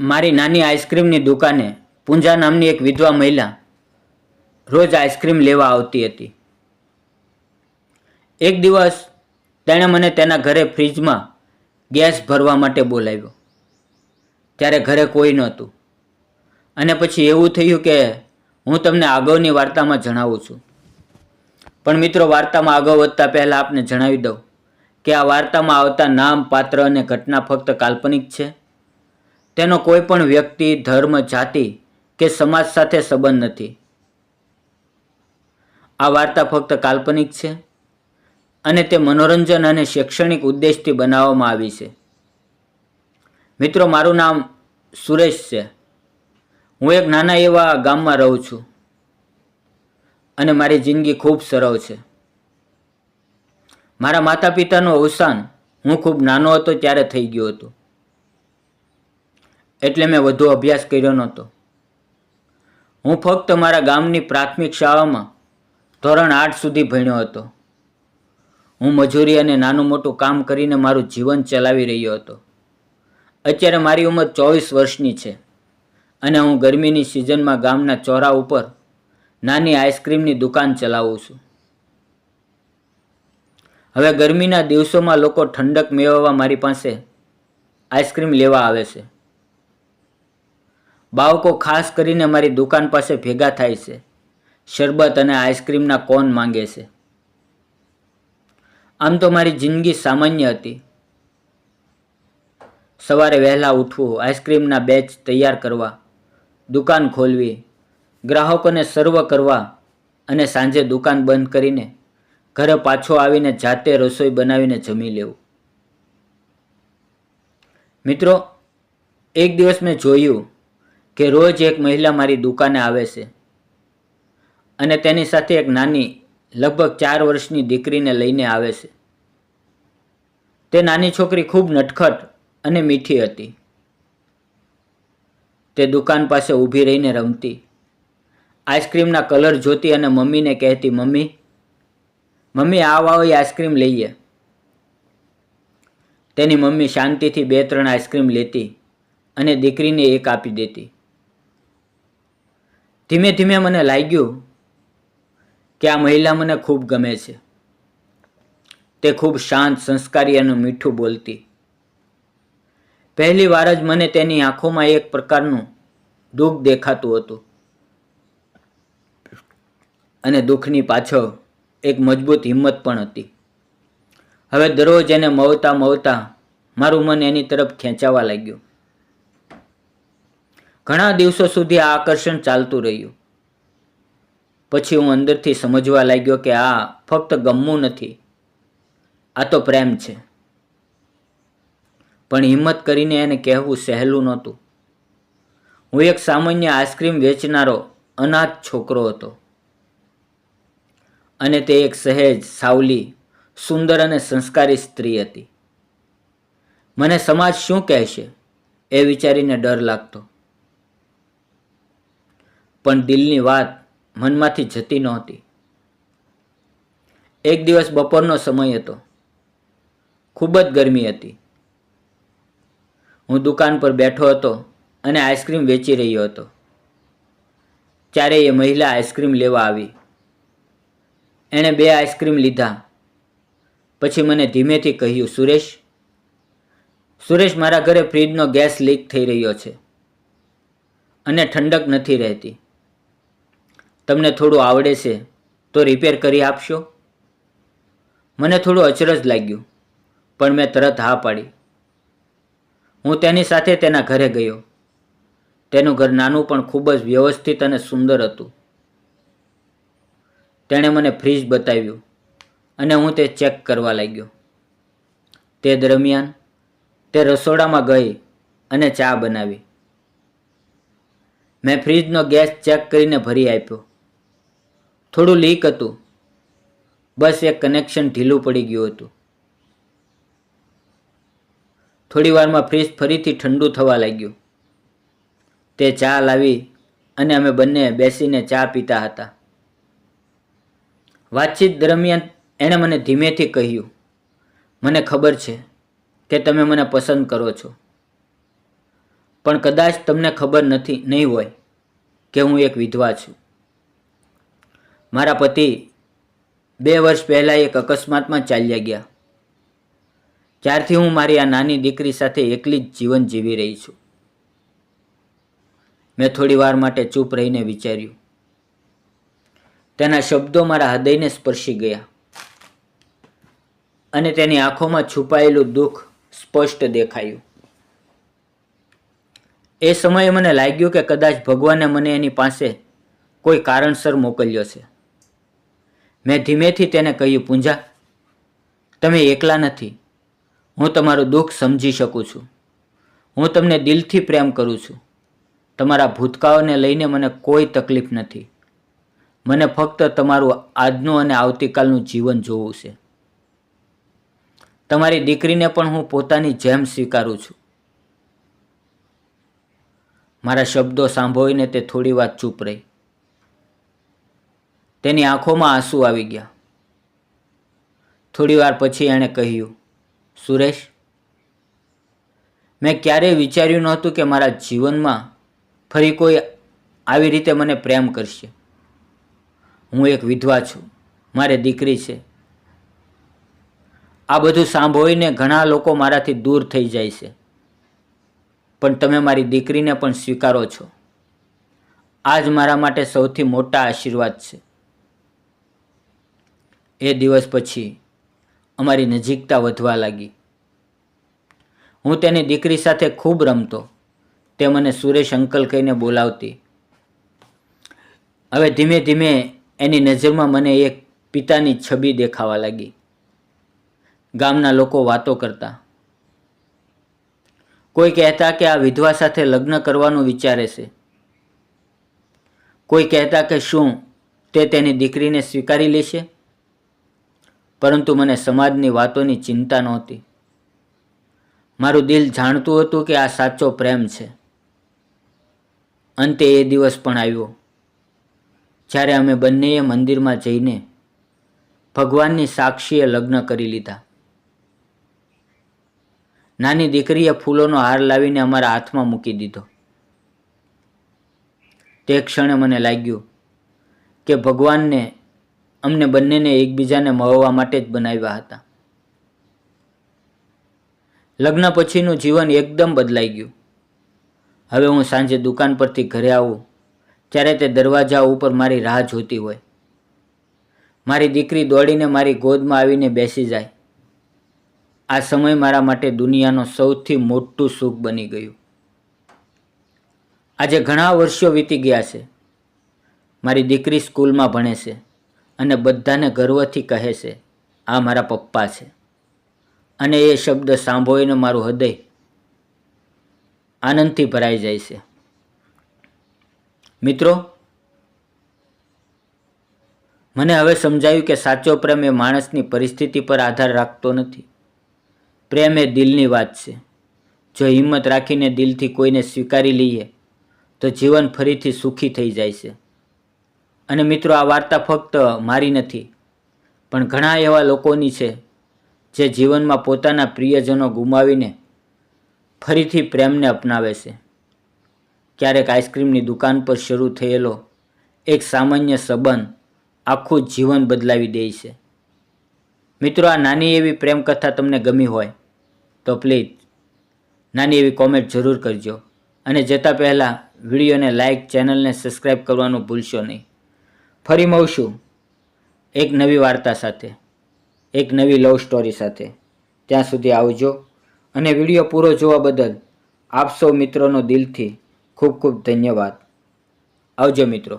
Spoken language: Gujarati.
મારી નાની આઈસ્ક્રીમની દુકાને પૂંજા નામની એક વિધવા મહિલા રોજ આઈસ્ક્રીમ લેવા આવતી હતી. એક દિવસ તેણે મને તેના ઘરે ફ્રીજમાં ગેસ ભરવા માટે બોલાવ્યો. ત્યારે ઘરે કોઈ નહોતું. અને પછી એવું થયું કે હું તમને આગળની વાર્તામાં જણાવું છું. પણ મિત્રો, વાર્તામાં આગળ વધતા પહેલાં આપને જણાવી દઉં કે આ વાર્તામાં આવતા નામ, પાત્ર અને ઘટના ફક્ત કાલ્પનિક છે. તેનો કોઈ પણ વ્યક્તિ, ધર્મ, જાતિ કે સમાજ સાથે સંબંધ નથી. આ વાર્તા ફક્ત કાલ્પનિક છે અને તે મનોરંજન અને શૈક્ષણિક ઉદ્દેશથી બનાવવામાં આવી છે. મિત્રો, મારું નામ સુરેશ છે. હું એક નાના એવા ગામમાં રહું છું અને મારી જિંદગી ખૂબ સરળ છે. મારા માતા પિતાનું અવસાન હું ખૂબ નાનો હતો ત્યારે થઈ ગયું હતું. એટલે મેં વધુ અભ્યાસ કર્યો નહોતો. હું ફક્ત મારા ગામની પ્રાથમિક શાળામાં ધોરણ આઠ સુધી ભણ્યો હતો. હું મજૂરી અને નાનું મોટું કામ કરીને મારું જીવન ચલાવી રહ્યો હતો. અત્યારે મારી ઉંમર ચોવીસ વર્ષની છે અને હું ગરમીની સિઝનમાં ગામના ચોરા ઉપર નાની આઈસ્ક્રીમની દુકાન ચલાવું છું. હવે ગરમીના દિવસોમાં લોકો ઠંડક મેળવવા મારી પાસે આઈસ્ક્રીમ લેવા આવે છે. બાળકો ખાસ કરીને મારી દુકાન પાસે ભેગા થાય છે. શરબત અને આઈસ્ક્રીમના કોન માંગે છે. આમ તો મારી જિંદગી સામાન્ય હતી. સવારે વહેલા ઉઠવું, આઈસ્ક્રીમના બેચ તૈયાર કરવા, દુકાન ખોલવી, ગ્રાહકોને સર્વ કરવા અને સાંજે દુકાન બંધ કરીને ઘરે પાછો આવીને જાતે રસોઈ બનાવીને જમી લેવું. મિત્રો, એક દિવસ મેં જોયું કે રોજ એક મહિલા મારી દુકાને આવે છે. અને તેની સાથે એક નાની, લગભગ ચાર વર્ષની દીકરીને લઈને આવે છે. તે નાની છોકરી ખૂબ નટખટ અને મીઠી હતી. તે દુકાન પાસે ઊભી રહીને રમતી. આઈસ્ક્રીમના કલર જોતી અને મમ્મીને કહેતી, મમ્મી મમ્મી આવ આવો આઈસ્ક્રીમ લઈએ. તેની મમ્મી શાંતિથી બે ત્રણ આઈસ્ક્રીમ લેતી અને દીકરીને એક આપી દેતી. ધીમે ધીમે મને લાગ્યું કે આ મહિલા મને ખૂબ ગમે છે. તે ખૂબ શાંત, સંસ્કારી અને મીઠું બોલતી. પહેલી વાર જ મને તેની આંખોમાં એક પ્રકારનું દુઃખ દેખાતું હતું. અને દુઃખની પાછળ એક મજબૂત હિંમત પણ હતી. હવે દરરોજ એને મવતા મવતા મારું મન એની તરફ ખેંચાવા લાગ્યું. ઘણા દિવસો સુધી આ આકર્ષણ ચાલતું રહ્યું. પછી હું અંદરથી સમજવા લાગ્યો કે આ ફક્ત ગમવું નથી. આ તો પ્રેમ છે. પણ હિંમત કરીને એને કહેવું સહેલું નહોતું. હું એક સામાન્ય આઈસ્ક્રીમ વેચનારો અનાથ છોકરો હતો. અને તે એક સહેજ, સાવલી, સુંદર અને સંસ્કારી સ્ત્રી હતી. મને સમાજ શું કહેશે? એ વિચારીને ડર લાગતો. પણ દિલની વાત મનમાંથી જતી નહોતી. એક દિવસ બપોરનો સમય હતો. ખૂબ જ ગરમી હતી. હું દુકાન પર બેઠો હતો અને આઈસ્ક્રીમ વેચી રહ્યો હતો. ત્યારે એ મહિલા આઈસ્ક્રીમ લેવા આવી. એણે બે આઈસ્ક્રીમ લીધા. પછી મને ધીમેથી કહ્યું, સુરેશ સુરેશ મારા ઘરે ફ્રીજનો ગેસ લીક થઈ રહ્યો છે અને ઠંડક નથી રહેતી. તમને થોડું આવડે છે, તો રિપેર કરી આપશો? મને થોડું અચરજ લાગ્યું, પણ મેં તરત હા પાડી. હું તેની સાથે તેના ઘરે ગયો. તેનું ઘર નાનું પણ ખૂબ જ વ્યવસ્થિત અને સુંદર હતું. તેણે મને ફ્રીજ બતાવ્યું અને હું તે ચેક કરવા લાગ્યો. તે દરમિયાન તે રસોડામાં ગઈ અને ચા બનાવી. મેં ફ્રીજનો ગેસ ચેક કરીને ભરી આપ્યો. થોડું લીક હતું. બસ એક કનેક્શન ઢીલું પડી ગયું હતું. થોડી વારમાં ફ્રીજ ફરીથી ઠંડુ થવા લાગ્યું. તે ચા લાવી અને અમે બંને બેસીને ચા પીતા હતા. વાતચીત દરમિયાન એણે મને ધીમેથી કહ્યું, મને ખબર છે કે તમે મને પસંદ કરો છો. પણ કદાચ તમને ખબર નથી, નહીં હોય, કે હું એક વિધવા છું. મારા પતિ બે વર્ષ પહેલાં એક અકસ્માતમાં ચાલ્યા ગયા. ત્યારથી હું મારી આ નાની દીકરી સાથે એકલી જ જીવન જીવી રહી છું. મેં થોડી વાર માટે ચૂપ રહીને વિચાર્યું. તેના શબ્દો મારા હૃદયને સ્પર્શી ગયા અને તેની આંખોમાં છુપાયેલું દુઃખ સ્પષ્ટ દેખાયું. એ સમયે મને લાગ્યું કે કદાચ ભગવાને મને એની પાસે કોઈ કારણસર મોકલ્યો છે. મેં ધીમેથી તેને કહ્યું, પૂંજા, તમે એકલા નથી. હું તમારું દુઃખ સમજી શકું છું. હું તમને દિલથી પ્રેમ કરું છું. તમારા ભૂતકાળને લઈને મને કોઈ તકલીફ નથી. મને ફક્ત તમારું આજનું અને આવતીકાલનું જીવન જોવું છે. તમારી દીકરીને પણ હું પોતાની જેમ સ્વીકારું છું. મારા શબ્દો સાંભળીને તે થોડી વાર ચૂપ રહી. તેની આંખોમાં આંસુ આવી ગયા. થોડી વાર પછી એણે કહ્યું, સુરેશ, મેં ક્યારેય વિચાર્યું નહોતું કે મારા જીવનમાં ફરી કોઈ આવી રીતે મને પ્રેમ કરશે. હું એક વિધવા છું. મારે દીકરી છે. આ બધું સાંભળીને ઘણા લોકો મારાથી દૂર થઈ જાય છે. પણ તમે મારી દીકરીને પણ સ્વીકારો છો. આ જ મારા માટે સૌથી મોટા આશીર્વાદ છે. એ દિવસ પછી અમારી નજીકતા વધવા લાગી. હું તેની દીકરી સાથે ખૂબ રમતો. તે મને સુરેશ અંકલ કહીને બોલાવતી. હવે ધીમે ધીમે એની નજરમાં મને એક પિતાની છબી દેખાવા લાગી. ગામના લોકો વાતો કરતા. કોઈ કહેતા કે આ વિધવા સાથે લગ્ન કરવાનું વિચારે છે. કોઈ કહેતા કે શું તે તેની દીકરીને સ્વીકારી લેશે? પરંતુ મને સમાજની વાતોની ચિંતા નહોતી. મારું દિલ જાણતું હતું કે આ સાચો પ્રેમ છે. અંતે એ દિવસ પણ આવ્યો. જ્યારે અમે બંનેએ મંદિરમાં જઈને ભગવાનની સાક્ષીએ લગ્ન કરી લીધા. નાની દીકરીએ ફૂલોનો હાર લાવીને અમારા હાથમાં મૂકી દીધો. તે ક્ષણે મને લાગ્યું કે ભગવાનને અમને બંનેને એકબીજાને મળવા માટે જ બનાવ્યા હતા. લગ્ન પછીનું જીવન એકદમ બદલાઈ ગયું. હવે હું સાંજે દુકાન પરથી ઘરે આવું, ત્યારે તે દરવાજા ઉપર મારી રાહ જોતી હોય. મારી દીકરી દોડીને મારી ગોદમાં આવીને બેસી જાય. આ સમય મારા માટે દુનિયાનો સૌથી મોટું સુખ બની ગયું. આજે ઘણા વર્ષો વીતી ગયા છે. મારી દીકરી સ્કૂલમાં ભણે છે. અને બધાને ગર્વથી કહે છે, આ મારા પપ્પા છે. અને એ શબ્દ સાંભળીને મારું હૃદય આનંદથી ભરાઈ જાય છે. મિત્રો, મને હવે સમજાયું કે સાચો પ્રેમ એ માણસની પરિસ્થિતિ પર આધાર રાખતો નથી. પ્રેમ એ દિલની વાત છે. જો હિંમત રાખીને દિલથી કોઈને સ્વીકારી લઈએ, તો જીવન ફરીથી સુખી થઈ જાય છે. અને મિત્રો, આ વાર્તા ફક્ત મારી નથી, પણ ઘણા એવા લોકોની છે, જે જીવનમાં પોતાના પ્રિયજનો ગુમાવીને ફરીથી પ્રેમને અપનાવે છે. ક્યારેક આઈસ્ક્રીમની દુકાન પર શરૂ થયેલો એક સામાન્ય સંબંધ આખું જીવન બદલાવી દે છે. મિત્રો, આ નાની એવી પ્રેમ કથા તમને ગમી હોય, તો પ્લીઝ નાની એવી કોમેન્ટ જરૂર કરજો. અને જતાં પહેલાં વિડીયોને લાઇક ચેનલને સબસ્ક્રાઈબ કરવાનું ભૂલશો નહીં. ફરી મળશું. એક નવી વાર્તા સાથે, એક નવી લવ સ્ટોરી સાથે. ત્યાં સુધી આવજો અને વીડિયો પૂરો જોવા બદલ આપ સૌ મિત્રોનો દિલથી ખૂબ ખૂબ ધન્યવાદ. આવજો મિત્રો.